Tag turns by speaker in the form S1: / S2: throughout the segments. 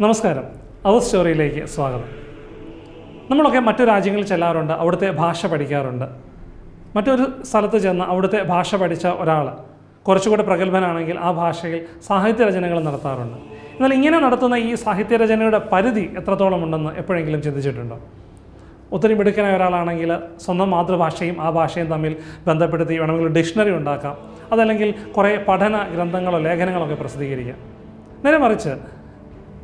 S1: നമസ്കാരം. അവർ സ്റ്റോറിയിലേക്ക് സ്വാഗതം. നമ്മളൊക്കെ മറ്റു രാജ്യങ്ങളിൽ ചെല്ലാറുണ്ട് അവിടുത്തെ ഭാഷ പഠിക്കാറുണ്ട്. മറ്റൊരു സ്ഥലത്ത് ചെന്ന് അവിടുത്തെ ഭാഷ പഠിച്ച ഒരാൾ കുറച്ചുകൂടെ പ്രഗത്ഭനാണെങ്കിൽ ആ ഭാഷയിൽ സാഹിത്യ രചനകൾ നടത്താറുണ്ട്. എന്നാൽ ഇങ്ങനെ നടത്തുന്ന ഈ സാഹിത്യ രചനയുടെ പരിധി എത്രത്തോളം ഉണ്ടെന്ന് എപ്പോഴെങ്കിലും ചിന്തിച്ചിട്ടുണ്ടോ? ഒത്തിരി മിടുക്കനായ ഒരാളാണെങ്കിൽ സ്വന്തം മാതൃഭാഷയും ആ ഭാഷയും തമ്മിൽ ബന്ധപ്പെടുത്തി വേണമെങ്കിൽ ഡിക്ഷണറി ഉണ്ടാക്കാം. അതല്ലെങ്കിൽ കുറേ പഠന ഗ്രന്ഥങ്ങളോ ലേഖനങ്ങളൊക്കെ പ്രസിദ്ധീകരിക്കാം. നേരെ മറിച്ച്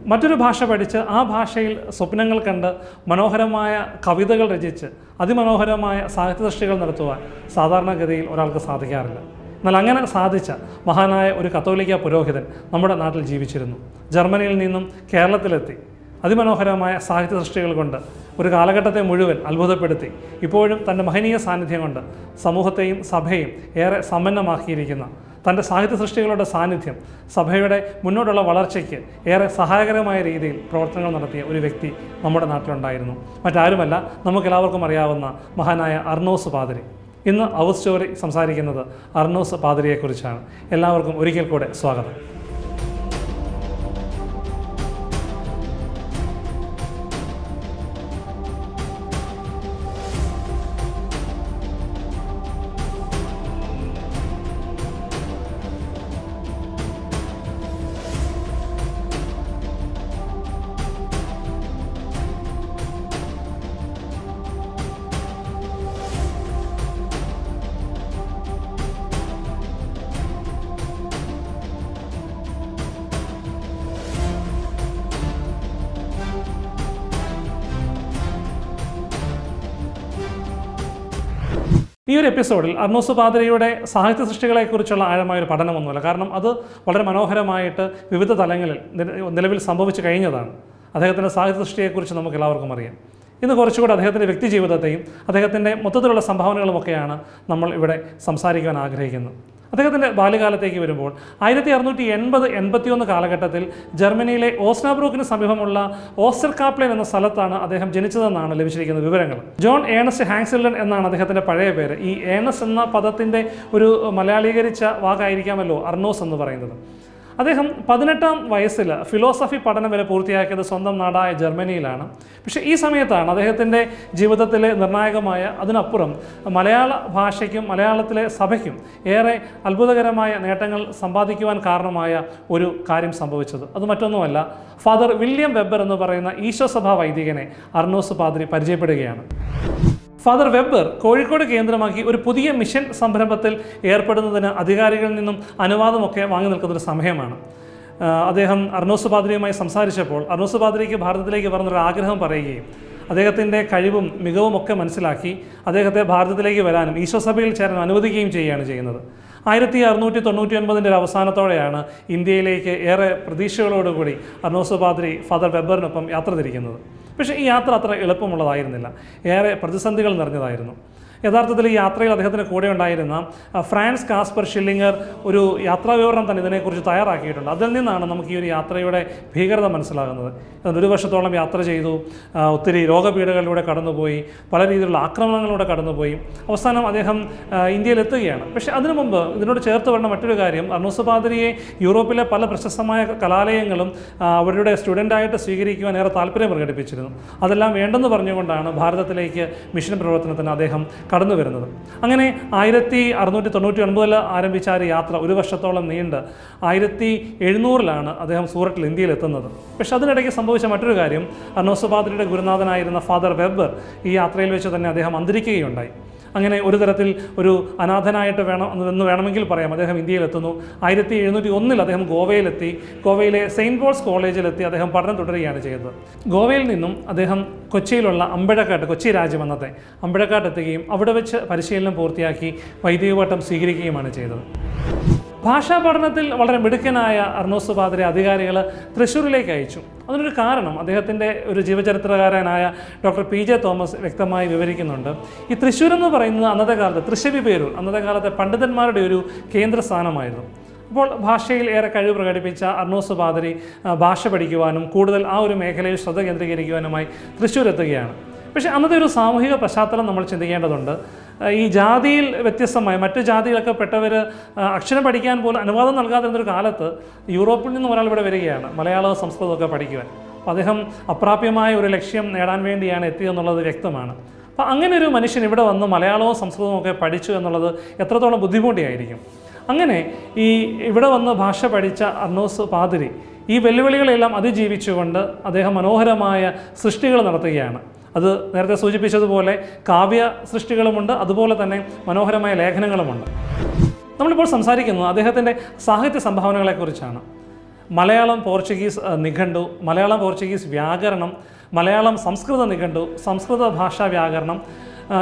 S1: മറ്റൊരു ഭാഷ പഠിച്ച് ആ ഭാഷയിൽ സ്വപ്നങ്ങൾ കണ്ട് മനോഹരമായ കവിതകൾ രചിച്ച് അതിമനോഹരമായ സാഹിത്യ സൃഷ്ടികൾ നടത്തുവാൻ സാധാരണഗതിയിൽ ഒരാൾക്ക് സാധിക്കാറില്ല. എന്നാൽ അങ്ങനെ സാധിച്ച മഹാനായ ഒരു കത്തോലിക്ക പുരോഹിതൻ നമ്മുടെ നാട്ടിൽ ജീവിച്ചിരുന്നു. ജർമ്മനിയിൽ നിന്നും കേരളത്തിലെത്തി. അതിമനോഹരമായ സാഹിത്യ സൃഷ്ടികൾ കൊണ്ട് ഒരു കാലഘട്ടത്തെ മുഴുവൻ അത്ഭുതപ്പെടുത്തി. ഇപ്പോഴും തന്റെ മഹനീയ സാന്നിധ്യം കൊണ്ട് സമൂഹത്തെയും സഭയും ഏറെ സമ്പന്നമാക്കിയിരിക്കുന്ന തന്റെ സാഹിത്യ സൃഷ്ടികളുടെ സാന്നിധ്യം സഭയുടെ മുന്നോട്ടുള്ള വളർച്ചയ്ക്ക് ഏറെ സഹായകരമായ രീതിയിൽ പ്രവർത്തനങ്ങൾ നടത്തിയ ഒരു വ്യക്തി നമ്മുടെ നാട്ടിലുണ്ടായിരുന്നു. മറ്റാരുമല്ല നമുക്കെല്ലാവർക്കും അറിയാവുന്ന മഹാനായ അർണോസ് പാതിരി. ഇന്ന് ഔസ്റ്റോറി സ്റ്റോറി സംസാരിക്കുന്നത് അർണോസ് പാതിരിയെക്കുറിച്ചാണ്. എല്ലാവർക്കും ഒരിക്കൽ കൂടെ സ്വാഗതം. ഈ ഒരു എപ്പിസോഡിൽ അർണോസ് പാതിരയുടെ സാഹിത്യ സൃഷ്ടികളെക്കുറിച്ചുള്ള ആഴമായ ഒരു പഠനമൊന്നുമില്ല. കാരണം അത് വളരെ മനോഹരമായിട്ട് വിവിധ തലങ്ങളിൽ നിലവിൽ സംഭവിച്ചു കഴിഞ്ഞതാണ്. അദ്ദേഹത്തിന്റെ സാഹിത്യ സൃഷ്ടിയെക്കുറിച്ച് നമുക്ക് എല്ലാവർക്കും അറിയാം. ഇന്ന് കുറച്ചുകൂടി അദ്ദേഹത്തിന്റെ വ്യക്തി ജീവിതത്തെയും അദ്ദേഹത്തിന്റെ മൊത്തത്തിലുള്ള സംഭാവനകളുമൊക്കെയാണ് നമ്മൾ ഇവിടെ സംസാരിക്കാൻ ആഗ്രഹിക്കുന്നത്. അദ്ദേഹത്തിന്റെ ബാല്യകാലത്തേക്ക് വരുമ്പോൾ ആയിരത്തി അറുന്നൂറ്റി എൺപത് എൺപത്തിയൊന്ന് കാലഘട്ടത്തിൽ ജർമ്മനിയിലെ ഓസ്നാബ്രൂക്കിന് സമീപമുള്ള ഓസ്റ്റർകാപ്ലേൻ എന്ന സ്ഥലത്താണ് അദ്ദേഹം ജനിച്ചതെന്നാണ് ലഭിച്ചിരിക്കുന്ന വിവരങ്ങൾ. ജോൺ ഏണസ് ഹാങ്സിൽഡൻ എന്നാണ് അദ്ദേഹത്തിന്റെ പഴയ പേര്. ഈ ഏണസ് എന്ന പദത്തിന്റെ ഒരു മലയാളീകരിച്ച വാക്കായിരിക്കാമല്ലോ അർണോസ് എന്ന് പറയുന്നത്. അദ്ദേഹം പതിനെട്ടാം വയസ്സിൽ ഫിലോസഫി പഠനം വരെ പൂർത്തിയാക്കിയത് സ്വന്തം നാടായ ജർമ്മനിയിലാണ്. പക്ഷേ ഈ സമയത്താണ് അദ്ദേഹത്തിന്റെ ജീവിതത്തിലെ നിർണായകമായ അതിനപ്പുറം മലയാള ഭാഷയ്ക്കും മലയാളത്തിലെ സഭയ്ക്കും ഏറെ അത്ഭുതകരമായ നേട്ടങ്ങൾ സമ്പാദിക്കുവാൻ കാരണമായ ഒരു കാര്യം സംഭവിച്ചത്. അത് മറ്റൊന്നുമല്ല ഫാദർ വില്യം വെബ്ബർ എന്ന് പറയുന്ന ഈശോസഭാ വൈദികനെ അർണോസ് പാദ്രി പരിചയപ്പെടുകയാണ്. ഫാദർ വെബർ കോഴിക്കോട് കേന്ദ്രമാക്കി ഒരു പുതിയ മിഷൻ സംരംഭത്തിൽ ഏർപ്പെടുന്നതിന് അധികാരികളിൽ നിന്നും അനുവാദമൊക്കെ വാങ്ങി നിൽക്കുന്ന ഒരു സമയമാണ് അദ്ദേഹം അർണോസ് പാദ്രിയുമായി സംസാരിച്ചപ്പോൾ അർണോസ് പാദ്രിക്ക് ഭാരതത്തിലേക്ക് പറഞ്ഞൊരു ആഗ്രഹം പറയുകയും അദ്ദേഹത്തിന്റെ കഴിവും മികവും ഒക്കെ മനസ്സിലാക്കി അദ്ദേഹത്തെ ഭാരതത്തിലേക്ക് വരാനും ഈശോ സഭയിൽ ചേരാൻ അനുവദിക്കുകയും ചെയ്യുകയാണ് ചെയ്യുന്നത്. ആയിരത്തി അറുന്നൂറ്റി തൊണ്ണൂറ്റി ഒൻപതിന്റെ ഒരു അവസാനത്തോടെയാണ് ഇന്ത്യയിലേക്ക് ഏറെ പ്രതീക്ഷകളോടുകൂടി അർണോസ് പാദ്രി ഫാദർ വെബറിനൊപ്പം യാത്ര തിരിക്കുന്നത്. പക്ഷേ ഈ യാത്ര അത്ര എളുപ്പമുള്ളതായിരുന്നില്ല. ഏറെ പ്രതിസന്ധികൾ നിറഞ്ഞതായിരുന്നു. യഥാർത്ഥത്തിൽ ഈ യാത്രയിൽ അദ്ദേഹത്തിന് കൂടെ ഉണ്ടായിരുന്ന ഫ്രാൻസ് കാസ്പർ ഷില്ലിങ്ങർ ഒരു യാത്രാ വിവരണം തന്നെ ഇതിനെക്കുറിച്ച് തയ്യാറാക്കിയിട്ടുണ്ട്. അതിൽ നിന്നാണ് നമുക്ക് ഈ ഒരു യാത്രയുടെ ഭീകരത മനസ്സിലാകുന്നത്. ഒരു വർഷത്തോളം യാത്ര ചെയ്തു ഒത്തിരി രോഗപീഠകളിലൂടെ കടന്നുപോയി പല രീതിയിലുള്ള ആക്രമണങ്ങളിലൂടെ കടന്നുപോയി. അവസാനം അദ്ദേഹം ഇന്ത്യയിലെത്തുകയാണ്. പക്ഷേ അതിനു മുമ്പ് ഇതിനോട് ചേർത്ത് പറഞ്ഞ മറ്റൊരു കാര്യം അർണൂസ് പാതിരിയെ യൂറോപ്പിലെ പല പ്രശസ്തമായ കലാലയങ്ങളും അവരുടെ സ്റ്റുഡന്റായിട്ട് സ്വീകരിക്കുവാൻ ഏറെ താല്പര്യം പ്രകടിപ്പിച്ചിരുന്നു. അതെല്ലാം വേണ്ടെന്ന് പറഞ്ഞുകൊണ്ടാണ് ഭാരതത്തിലേക്ക് മിഷൻ പ്രവർത്തനത്തിന് അദ്ദേഹം കടന്നു വരുന്നത്. അങ്ങനെ ആയിരത്തി അറുന്നൂറ്റി തൊണ്ണൂറ്റി ഒൻപതിൽ ആരംഭിച്ച ആ ഒരു യാത്ര ഒരു വർഷത്തോളം നീണ്ട് ആയിരത്തി എഴുന്നൂറിലാണ് അദ്ദേഹം സൂററ്റിൽ ഇന്ത്യയിൽ എത്തുന്നത് പക്ഷെ അതിനിടയ്ക്ക് സംഭവിച്ച മറ്റൊരു കാര്യം അർണോസുബാദ്രിയുടെ ഗുരുനാഥനായിരുന്ന ഫാദർ വെബ്ബർ ഈ യാത്രയിൽ വെച്ച് തന്നെ അദ്ദേഹം അന്തരിക്കുകയുണ്ടായി. അങ്ങനെ ഒരു തരത്തിൽ ഒരു അനാഥനായിട്ട് വേണം എന്ന് വേണമെങ്കിൽ പറയാം. അദ്ദേഹം ഇന്ത്യയിലെത്തുന്നു. ആയിരത്തി എഴുന്നൂറ്റി ഒന്നിൽ അദ്ദേഹം ഗോവയിലെത്തി. ഗോവയിലെ സെയിന്റ് പോൾസ് കോളേജിലെത്തി അദ്ദേഹം പഠനം തുടരുകയാണ് ചെയ്തത്. ഗോവയിൽ നിന്നും അദ്ദേഹം കൊച്ചിയിലുള്ള അമ്പഴക്കാട്ട് കൊച്ചി രാജ്യം അന്നത്തെ അമ്പഴക്കാട്ട് എത്തുകയും അവിടെ വെച്ച് പരിശീലനം പൂർത്തിയാക്കി വൈദിക വട്ടം സ്വീകരിക്കുകയുമാണ് ചെയ്തത്. ഭാഷാ പഠനത്തിൽ വളരെ മിടുക്കനായ അർണോസ് പാതിരെ അധികാരികൾ തൃശ്ശൂരിലേക്ക് അയച്ചു. അതിനൊരു കാരണം അദ്ദേഹത്തിന്റെ ഒരു ജീവചരിത്രകാരനായ ഡോക്ടർ പി ജെ തോമസ് വ്യക്തമായി വിവരിക്കുന്നുണ്ട്. ഈ തൃശ്ശൂർ എന്ന് പറയുന്നത് അന്നത്തെ കാലത്ത് തൃശ്ശവി പേരൂർ അന്നത്തെ കാലത്തെ പണ്ഡിതന്മാരുടെ ഒരു കേന്ദ്ര സ്ഥാനമായിരുന്നു. അപ്പോൾ ഭാഷയിൽ ഏറെ കഴിവ് പ്രകടിപ്പിച്ച അർണോസ് പാതിരി ഭാഷ പഠിക്കുവാനും കൂടുതൽ ആ ഒരു മേഖലയിൽ ശ്രദ്ധ കേന്ദ്രീകരിക്കുവാനുമായി തൃശ്ശൂർ എത്തുകയാണ് പക്ഷേ അന്നത്തെ ഒരു സാമൂഹിക പശ്ചാത്തലം നമ്മൾ ചിന്തിക്കേണ്ടതുണ്ട്. ഈ ജാതിയിൽ വ്യത്യസ്തമായ മറ്റു ജാതിയിലൊക്കെ പെട്ടവർ അക്ഷരം പഠിക്കാൻ പോലും അനുവാദം നൽകാതിരുന്നൊരു കാലത്ത് യൂറോപ്പിൽ നിന്ന് ഒരാൾ ഇവിടെ വരികയാണ് മലയാളവും സംസ്കൃതമൊക്കെ പഠിക്കുവാൻ. അപ്പോൾ അദ്ദേഹം അപ്രാപ്യമായ ഒരു ലക്ഷ്യം നേടാൻ വേണ്ടിയാണ് എത്തിയതെന്നുള്ളത് വ്യക്തമാണ്. അപ്പോൾ അങ്ങനെ ഒരു മനുഷ്യൻ ഇവിടെ വന്ന് മലയാളവും സംസ്കൃതവും ഒക്കെ പഠിച്ചു എന്നുള്ളത് എത്രത്തോളം ബുദ്ധിമുട്ടിയായിരിക്കും? അങ്ങനെ ഈ ഇവിടെ വന്ന് ഭാഷ പഠിച്ച അർണോസ് പാതിരി ഈ വെല്ലുവിളികളെല്ലാം അതിജീവിച്ചുകൊണ്ട് അദ്ദേഹം മനോഹരമായ സൃഷ്ടികൾ നടത്തുകയാണ്. അത് നേരത്തെ സൂചിപ്പിച്ചതുപോലെ കാവ്യ സൃഷ്ടികളുമുണ്ട് അതുപോലെ തന്നെ മനോഹരമായ ലേഖനങ്ങളുമുണ്ട്. നമ്മളിപ്പോൾ സംസാരിക്കുന്നത് അദ്ദേഹത്തിന്റെ സാഹിത്യ സംഭാവനകളെക്കുറിച്ചാണ്. മലയാളം പോർച്ചുഗീസ് നിഘണ്ടു മലയാളം പോർച്ചുഗീസ് വ്യാകരണം മലയാളം സംസ്കൃത നിഘണ്ടു സംസ്കൃത ഭാഷാ വ്യാകരണം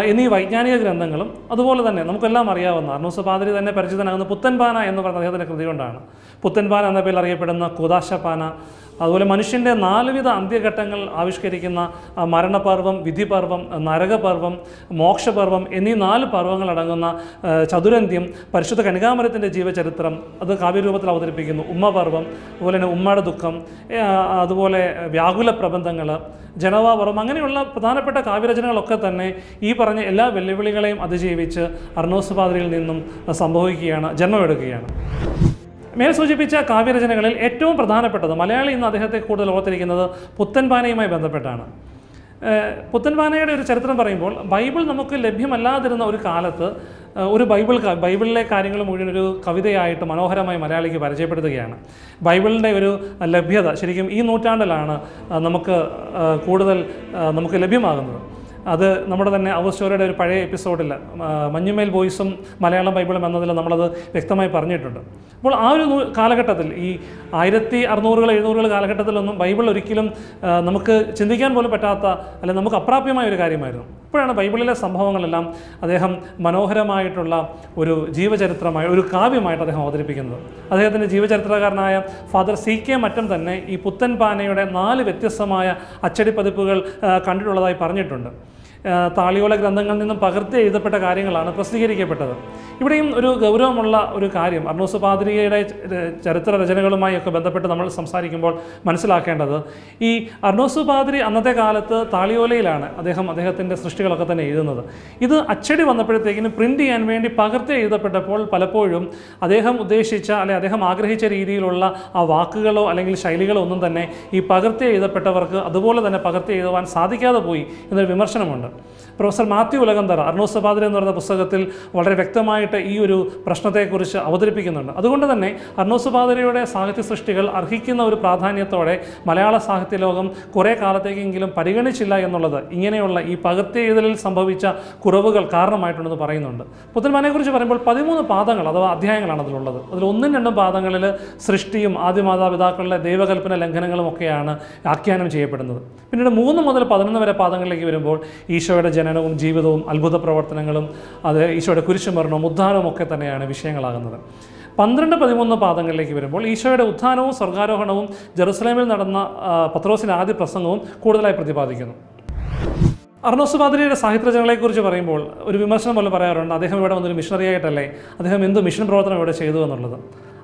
S1: എന്നീ വൈജ്ഞാനിക ഗ്രന്ഥങ്ങളും അതുപോലെ തന്നെ നമുക്കെല്ലാം അറിയാവുന്ന അർണൂസ് പാതിരി തന്നെ പരിചിതനാകുന്ന പുത്തൻപാന എന്ന് പറയുന്ന അദ്ദേഹത്തിന്റെ കൃതി കൊണ്ടാണ്. പുത്തൻപാന എന്ന പേരിൽ അറിയപ്പെടുന്ന കുദാശപ്പാന അതുപോലെ മനുഷ്യന്റെ നാലുവിധ അന്ത്യഘട്ടങ്ങൾ ആവിഷ്കരിക്കുന്ന മരണപർവം വിധിപർവം നരകപർവം മോക്ഷപർവം എന്നീ നാല് പർവങ്ങൾ അടങ്ങുന്ന ചതുരന്ത്യം പരിശുദ്ധ കനികാമരത്തിന്റെ ജീവചരിത്രം അത് കാവ്യരൂപത്തിൽ അവതരിപ്പിക്കുന്നു. ഉമ്മപർവം അതുപോലെ തന്നെ ഉമ്മയുടെ ദുഃഖം അതുപോലെ വ്യാകുല പ്രബന്ധങ്ങൾ ജനവാപർവം അങ്ങനെയുള്ള പ്രധാനപ്പെട്ട കാവ്യരചനകളൊക്കെ തന്നെ ഈ പറഞ്ഞ എല്ലാ വെല്ലുവിളികളെയും അതിജീവിച്ച് അർണോസ് പാതിരിയിൽ നിന്നും സംഭവിക്കുകയാണ് ജന്മമെടുക്കുകയാണ്. മേൽ സൂചിപ്പിച്ച കാവ്യരചനകളിൽ ഏറ്റവും പ്രധാനപ്പെട്ടത് മലയാളി ഇന്ന് അദ്ദേഹത്തെ കൂടുതൽ ഓർത്തിരിക്കുന്നത് പുത്തൻപാനയുമായി ബന്ധപ്പെട്ടാണ്. പുത്തൻപാനയുടെ ഒരു ചരിത്രം പറയുമ്പോൾ ബൈബിൾ നമുക്ക് ലഭ്യമല്ലാതിരുന്ന ഒരു കാലത്ത് ഒരു ബൈബിൾ ബൈബിളിലെ കാര്യങ്ങൾ മുഴുവൻ ഒരു കവിതയായിട്ട് മനോഹരമായി മലയാളിക്ക് പരിചയപ്പെടുത്തുകയാണ്. ബൈബിളിന്റെ ഒരു ലഭ്യത ശരിക്കും ഈ നൂറ്റാണ്ടിലാണ് നമുക്ക് കൂടുതൽ നമുക്ക് ലഭ്യമാകുന്നത്. അത് നമ്മുടെ തന്നെ അവസ്റ്റോറിയുടെ ഒരു പഴയ എപ്പിസോഡിൽ മഞ്ഞുമേൽ ബോയ്സും മലയാളം ബൈബിളും എന്നതിൽ നമ്മളത് വ്യക്തമായി പറഞ്ഞിട്ടുണ്ട്. അപ്പോൾ ആ ഒരു കാലഘട്ടത്തിൽ ഈ ആയിരത്തി അറുന്നൂറുകൾ എഴുന്നൂറുകൾ കാലഘട്ടത്തിലൊന്നും ബൈബിൾ ഒരിക്കലും നമുക്ക് ചിന്തിക്കാൻ പോലും പറ്റാത്ത അല്ലെങ്കിൽ നമുക്ക് അപ്രാപ്യമായ ഒരു കാര്യമായിരുന്നു. ഇപ്പോഴാണ് ബൈബിളിലെ സംഭവങ്ങളെല്ലാം അദ്ദേഹം മനോഹരമായിട്ടുള്ള ഒരു ജീവചരിത്രമായി ഒരു കാവ്യമായിട്ട് അദ്ദേഹം അവതരിപ്പിക്കുന്നത്. അദ്ദേഹത്തിന്റെ ജീവചരിത്രകാരനായ ഫാദർ സി കെ മറ്റം തന്നെ ഈ പുത്തൻ പാനയുടെ നാല് വ്യത്യസ്തമായ അച്ചടി പതിപ്പുകൾ കണ്ടിട്ടുള്ളതായി പറഞ്ഞിട്ടുണ്ട്. താളിയോല ഗ്രന്ഥങ്ങളിൽ നിന്നും പകർത്തി എഴുതപ്പെട്ട കാര്യങ്ങളാണ് പ്രസിദ്ധീകരിക്കപ്പെട്ടത്. ഇവിടെയും ഒരു ഗൗരവമുള്ള ഒരു കാര്യം അർണോസ് പാതിരികയുടെ ചരിത്ര രചനകളുമായി ഒക്കെ ബന്ധപ്പെട്ട് നമ്മൾ സംസാരിക്കുമ്പോൾ മനസ്സിലാക്കേണ്ടത് ഈ അർണോസ് പാതിരി അന്നത്തെ കാലത്ത് താളിയോലയിലാണ് അദ്ദേഹം അദ്ദേഹത്തിന്റെ സൃഷ്ടികളൊക്കെ തന്നെ എഴുതുന്നത്. ഇത് അച്ചടി വന്നപ്പോഴത്തേക്കിനും പ്രിന്റ് ചെയ്യാൻ വേണ്ടി പകർത്തി എഴുതപ്പെട്ടപ്പോൾ പലപ്പോഴും അദ്ദേഹം ഉദ്ദേശിച്ച അല്ലെ അദ്ദേഹം ആഗ്രഹിച്ച രീതിയിലുള്ള ആ വാക്കുകളോ അല്ലെങ്കിൽ ശൈലികളോ ഒന്നും തന്നെ ഈ പകർത്തി എഴുതപ്പെട്ടവർക്ക് അതുപോലെ തന്നെ പകർത്തി എഴുതുവാൻ സാധിക്കാതെ പോയി എന്നൊരു വിമർശനമുണ്ട്. പ്രൊഫസർ മാത്യു ഉലകന്തറ അർണോസ് പാതിരി എന്ന് പറയുന്ന പുസ്തകത്തിൽ വളരെ വ്യക്തമായിട്ട് ഈ ഒരു പ്രശ്നത്തെക്കുറിച്ച് അവതരിപ്പിക്കുന്നുണ്ട്. അതുകൊണ്ട് തന്നെ അർണോസ് പാതിരിയുടെ സാഹിത്യ സൃഷ്ടികൾ അർഹിക്കുന്ന ഒരു പ്രാധാന്യത്തോടെ മലയാള സാഹിത്യ ലോകം കുറേ കാലത്തേക്കെങ്കിലും പരിഗണിച്ചില്ല എന്നുള്ളത് ഇങ്ങനെയുള്ള ഈ പകർത്തി എഴുതലിൽ സംഭവിച്ച കുറവുകൾ കാരണമായിട്ടുണ്ടെന്ന് പറയുന്നുണ്ട്. പുത്തൻമാനെക്കുറിച്ച് പറയുമ്പോൾ പതിമൂന്ന് പാദങ്ങൾ അഥവാ അധ്യായങ്ങളാണ് അതിലുള്ളത്. അതിൽ ഒന്നും രണ്ടും പാദങ്ങളിൽ സൃഷ്ടിയും ആദ്യമാതാപിതാക്കളുടെ ദൈവകൽപ്പന ലംഘനങ്ങളും ഒക്കെയാണ് ആഖ്യാനം ചെയ്യപ്പെടുന്നത്. പിന്നീട് മൂന്ന് മുതൽ പതിനൊന്ന് വരെ പാദങ്ങളിലേക്ക് വരുമ്പോൾ ഈശോയുടെ ജനനവും ജീവിതവും അത്ഭുത പ്രവർത്തനങ്ങളും അത് ഈശോയുടെ കുരിശുമരണവും ഉദ്ധാനവും ഒക്കെ തന്നെയാണ് വിഷയങ്ങളാകുന്നത്. പന്ത്രണ്ട് പതിമൂന്ന് പാദങ്ങളിലേക്ക് വരുമ്പോൾ ഈശോയുടെ ഉത്ഥാനവും സ്വർഗാരോഹണവും ജെറുസലേമിൽ നടന്ന പത്രോസിന്റെ ആദ്യ പ്രസംഗവും കൂടുതലായി പ്രതിപാദിക്കുന്നു. അർണോസ് പാതിരിയുടെ സാഹിത്യരചനകളെക്കുറിച്ച് പറയുമ്പോൾ ഒരു വിമർശനം പോലും പറയാറുണ്ട്. അദ്ദേഹം ഇവിടെ വന്നൊരു മിഷണറി ആയിട്ടല്ലേ അദ്ദേഹം എന്ത് മിഷൻ പ്രവർത്തനം ഇവിടെ ചെയ്തു എന്നുള്ളത്?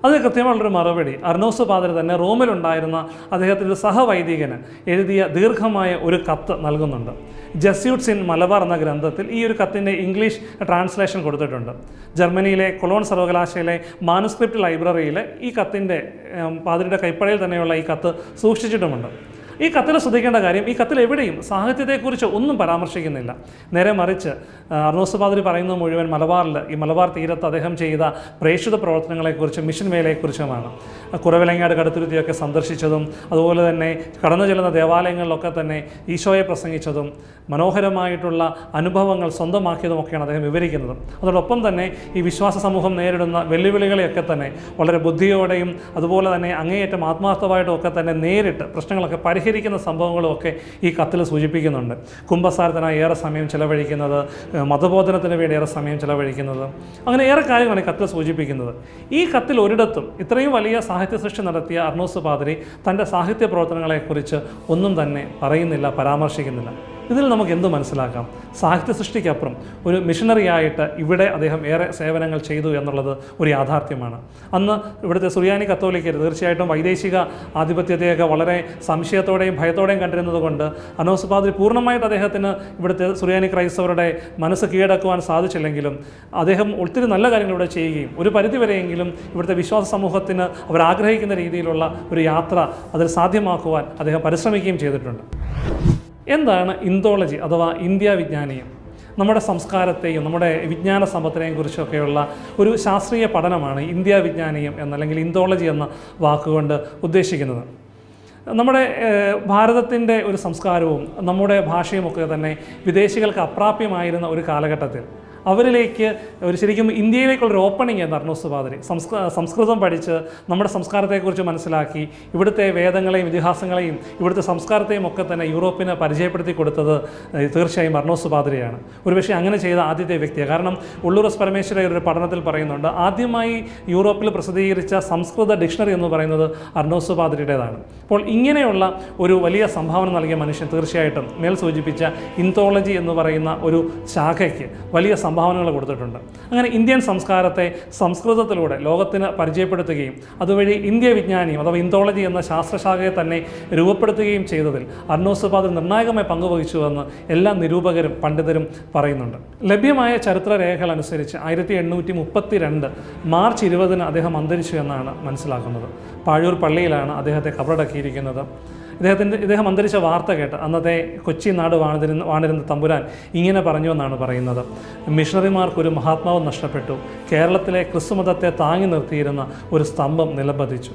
S1: അത് കൃത്യമായുള്ളൊരു മറുപടി. അർണോസ് പാതിരി തന്നെ റോമിലുണ്ടായിരുന്ന അദ്ദേഹത്തിന്റെ സഹവൈദികന് എഴുതിയ ദീർഘമായ ഒരു കത്ത് നൽകുന്നുണ്ട്. ജസ്യൂട്ട്സ് ഇൻ മലബാർ എന്ന ഗ്രന്ഥത്തിൽ ഈ ഒരു കത്തിന്റെ ഇംഗ്ലീഷ് ട്രാൻസ്ലേഷൻ കൊടുത്തിട്ടുണ്ട്. ജർമ്മനിയിലെ കൊളോൺ സർവകലാശാലയിലെ മാനുസ്ക്രിപ്റ്റ് ലൈബ്രറിയിൽ ഈ കത്തിന്റെ പാതിരിയുടെ കൈപ്പടയിൽ തന്നെയുള്ള ഈ കത്ത് സൂക്ഷിച്ചിട്ടുമുണ്ട്. ഈ കത്തിൽ ശ്രദ്ധിക്കേണ്ട കാര്യം ഈ കത്തിൽ എവിടെയും സാഹിത്യത്തെക്കുറിച്ച് ഒന്നും പരാമർശിക്കുന്നില്ല. നേരെ മറിച്ച് അർണോസ് പാതിരി പറയുന്നത് മുഴുവൻ മലബാറിൽ ഈ മലബാർ തീരത്ത് അദ്ദേഹം ചെയ്ത പ്രേക്ഷിത പ്രവർത്തനങ്ങളെക്കുറിച്ചും മിഷൻ വേലയെക്കുറിച്ചുമാണ് കുറവിലങ്ങാട് കടുത്തുരുത്തിയൊക്കെ സന്ദർശിച്ചതും അതുപോലെ തന്നെ കടന്നു ചെല്ലുന്ന ദേവാലയങ്ങളിലൊക്കെ തന്നെ ഈശോയെ പ്രസംഗിച്ചതും മനോഹരമായിട്ടുള്ള അനുഭവങ്ങൾ സ്വന്തമാക്കിയതുമൊക്കെയാണ് അദ്ദേഹം വിവരിക്കുന്നത്. അതോടൊപ്പം തന്നെ ഈ വിശ്വാസ സമൂഹം നേരിടുന്ന വെല്ലുവിളികളെയൊക്കെ തന്നെ വളരെ ബുദ്ധിയോടെയും അതുപോലെ തന്നെ അങ്ങേയറ്റം ആത്മാർത്ഥമായിട്ടും ഒക്കെ തന്നെ നേരിട്ട് പ്രശ്നങ്ങളൊക്കെ പരിഹരിക്കുന്ന സംഭവങ്ങളും ഒക്കെ ഈ കത്തിൽ സൂചിപ്പിക്കുന്നുണ്ട്. കുംഭസാരത്തിനായി ഏറെ സമയം ചിലവഴിക്കുന്നത് മതബോധനത്തിന് വേണ്ടി ഏറെ സമയം ചിലവഴിക്കുന്നത് അങ്ങനെ ഏറെ കാര്യങ്ങളാണ് ഈ കത്തിൽ സൂചിപ്പിക്കുന്നത്. ഈ കത്തിൽ ഒരിടത്തും ഇത്രയും വലിയ സാഹിത്യ സൃഷ്ടി നടത്തിയ അർണോസ് പാതിരി തന്റെ സാഹിത്യ പ്രവർത്തനങ്ങളെക്കുറിച്ച് ഒന്നും തന്നെ പറയുന്നില്ല പരാമർശിക്കുന്നില്ല. ഇതിൽ നമുക്ക് എന്ത് മനസ്സിലാക്കാം? സാഹിത്യ സൃഷ്ടിക്കപ്പുറം ഒരു മിഷണറി ആയിട്ട് ഇവിടെ അദ്ദേഹം ഏറെ സേവനങ്ങൾ ചെയ്തു എന്നുള്ളത് ഒരു യാഥാർത്ഥ്യമാണ്. അന്ന് ഇവിടുത്തെ സുറിയാനി കത്തോലിക്കർ തീർച്ചയായിട്ടും വൈദേശിക ആധിപത്യത്തെയൊക്കെ വളരെ സംശയത്തോടെയും ഭയത്തോടെയും കണ്ടിരുന്നത് കൊണ്ട് അനോസ് പൂർണമായിട്ട് അദ്ദേഹത്തിന് ഇവിടുത്തെ സുറിയാനി ക്രൈസ്തവരുടെ മനസ്സ് കീഴടക്കുവാൻ സാധിച്ചില്ലെങ്കിലും അദ്ദേഹം ഒത്തിരി നല്ല കാര്യങ്ങൾ ഇവിടെ ചെയ്യുകയും ഒരു പരിധിവരെയെങ്കിലും ഇവിടുത്തെ വിശ്വാസ സമൂഹത്തിന് അവർ ആഗ്രഹിക്കുന്ന രീതിയിലുള്ള ഒരു യാത്ര അതിൽ സാധ്യമാക്കുവാൻ അദ്ദേഹം പരിശ്രമിക്കുകയും ചെയ്തിട്ടുണ്ട്. എന്താണ് ഇന്തോളജി അഥവാ ഇന്ത്യ വിജ്ഞാനീയം? നമ്മുടെ സംസ്കാരത്തെയും നമ്മുടെ വിജ്ഞാന സമ്പത്തിനെയും കുറിച്ചൊക്കെയുള്ള ഒരു ശാസ്ത്രീയ പഠനമാണ് ഇന്ത്യ വിജ്ഞാനീയം എന്ന അല്ലെങ്കിൽ ഇന്തോളജി എന്ന വാക്കുകൊണ്ട് ഉദ്ദേശിക്കുന്നത്. നമ്മുടെ ഭാരതത്തിന്റെ ഒരു സംസ്കാരവും നമ്മുടെ ഭാഷയുമൊക്കെ തന്നെ വിദേശികൾക്ക് അപ്രാപ്യമായിരുന്ന ഒരു കാലഘട്ടത്തിൽ അവരിലേക്ക് ഒരു ശരിക്കും ഇന്ത്യയിലേക്കുള്ളൊരു ഓപ്പണിംഗ് ആയിരുന്നു അർണോസ് പാതിരി സംസ്കൃ സംസ്കൃതം പഠിച്ച് നമ്മുടെ സംസ്കാരത്തെക്കുറിച്ച് മനസ്സിലാക്കി ഇവിടുത്തെ വേദങ്ങളെയും ഇതിഹാസങ്ങളെയും ഇവിടുത്തെ സംസ്കാരത്തെയും ഒക്കെ തന്നെ യൂറോപ്പിനെ പരിചയപ്പെടുത്തി കൊടുത്തത് തീർച്ചയായും അർണോസ് പാതിരിയാണ് ഒരുപക്ഷെ അങ്ങനെ ചെയ്ത ആദ്യത്തെ വ്യക്തിയാണ്. കാരണം ഉള്ളൂർ പരമേശ്വര ഒരു പഠനത്തിൽ പറയുന്നുണ്ട് ആദ്യമായി യൂറോപ്പിൽ പ്രസിദ്ധീകരിച്ച സംസ്കൃത ഡിക്ഷണറി എന്ന് പറയുന്നത് അർണോസ് പാതിരിയുടേതാണ് അപ്പോൾ ഇങ്ങനെയുള്ള ഒരു വലിയ സംഭാവന നൽകിയ മനുഷ്യൻ തീർച്ചയായിട്ടും മേൽ സൂചിപ്പിച്ച ഇന്തോളജി എന്ന് പറയുന്ന ഒരു ശാഖയ്ക്ക് വലിയ സംഭാവനകൾ കൊടുത്തിട്ടുണ്ട്. അങ്ങനെ ഇന്ത്യൻ സംസ്കാരത്തെ സംസ്കൃതത്തിലൂടെ ലോകത്തിന് പരിചയപ്പെടുത്തുകയും അതുവഴി ഇന്ത്യ വിജ്ഞാനിയും അഥവാ ഇന്തോളജി എന്ന ശാസ്ത്രശാഖയെ തന്നെ രൂപപ്പെടുത്തുകയും ചെയ്തതിൽ അർണോസ് പാദർ നിർണായകമായി പങ്കുവഹിച്ചുവെന്ന് എല്ലാ നിരൂപകരും പണ്ഡിതരും പറയുന്നുണ്ട്. ലഭ്യമായ ചരിത്രരേഖകൾ അനുസരിച്ച് ആയിരത്തി എണ്ണൂറ്റി മുപ്പത്തി രണ്ട് മാർച്ച് ഇരുപതിന് അദ്ദേഹം അന്തരിച്ചു എന്നാണ് മനസ്സിലാക്കുന്നത്. പാഴൂർ പള്ളിയിലാണ് അദ്ദേഹത്തെ കബറടക്കിയിരിക്കുന്നത്. ഇദ്ദേഹത്തിന്റെ ഇദ്ദേഹം അന്തരിച്ച വാർത്ത കേട്ട് അന്നത്തെ കൊച്ചി നാട് വാണിരുന്ന വാണിരുന്ന തമ്പുരാൻ ഇങ്ങനെ പറഞ്ഞു എന്നാണ് പറയുന്നത്. മിഷണറിമാർക്കൊരു മഹാത്മാവ് നഷ്ടപ്പെട്ടു. കേരളത്തിലെ ക്രിസ്തുമതത്തെ താങ്ങി നിർത്തിയിരുന്ന ഒരു സ്തംഭം നിലംപതിച്ചു.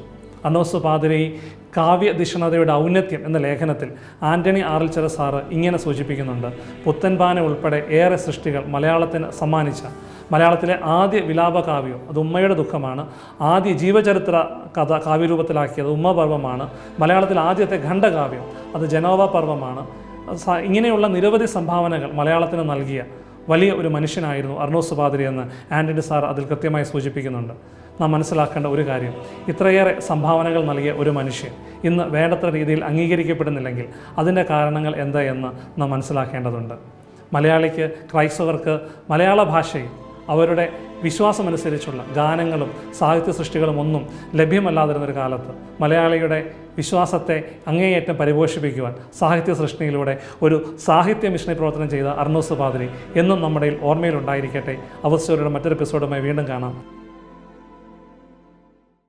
S1: അനോസ് പാതിരി കാവ്യധിഷണതയുടെ ഔന്നത്യം എന്ന ലേഖനത്തിൽ ആന്റണി ആറിൽച്ചര സാറ് ഇങ്ങനെ സൂചിപ്പിക്കുന്നുണ്ട്. പുത്തൻപാന ഉൾപ്പെടെ ഏറെ സൃഷ്ടികൾ മലയാളത്തിന് സമ്മാനിച്ച മലയാളത്തിലെ ആദ്യ വിലാപ കാവ്യം അത് ഉമ്മയുടെ ദുഃഖമാണ്. ആദ്യ ജീവചരിത്ര കഥ കാവ്യരൂപത്തിലാക്കിയത് ഉമ്മപർവമാണ് മലയാളത്തിലെ ആദ്യത്തെ ഖണ്ഡകാവ്യം അത് ജനോവ പർവമാണ്. ഇങ്ങനെയുള്ള നിരവധി സംഭാവനകൾ മലയാളത്തിന് നൽകിയ വലിയ ഒരു മനുഷ്യനായിരുന്നു അർണോസ് പാതിരി എന്ന് ആന്റണി സാർ അതിൽ കൃത്യമായി സൂചിപ്പിക്കുന്നുണ്ട്. നാം മനസ്സിലാക്കേണ്ട ഒരു കാര്യം ഇത്രയേറെ സംഭാവനകൾ നൽകിയ ഒരു മനുഷ്യൻ ഇന്ന് വേണ്ടത്ര രീതിയിൽ അംഗീകരിക്കപ്പെടുന്നില്ലെങ്കിൽ അതിന്റെ കാരണങ്ങൾ എന്താ എന്ന് നാം മനസ്സിലാക്കേണ്ടതുണ്ട്. മലയാളിക്ക് ക്രൈസ്തവർക്ക് മലയാള ഭാഷയിൽ അവരുടെ വിശ്വാസമനുസരിച്ചുള്ള ഗാനങ്ങളും സാഹിത്യ സൃഷ്ടികളും ഒന്നും ലഭ്യമല്ലാതിരുന്നൊരു കാലത്ത് മലയാളിയുടെ വിശ്വാസത്തെ അങ്ങേയറ്റം പരിപോഷിപ്പിക്കുവാൻ സാഹിത്യ സൃഷ്ടിയിലൂടെ ഒരു സാഹിത്യ മിഷണറി പ്രവർത്തനം ചെയ്ത അർണോസ് പാതിരി എന്നും നമ്മുടെ ഓർമ്മയിലുണ്ടായിരിക്കട്ടെ. അവസ്ഥയുടെ മറ്റൊരു എപ്പിസോഡുമായി വീണ്ടും കാണാം.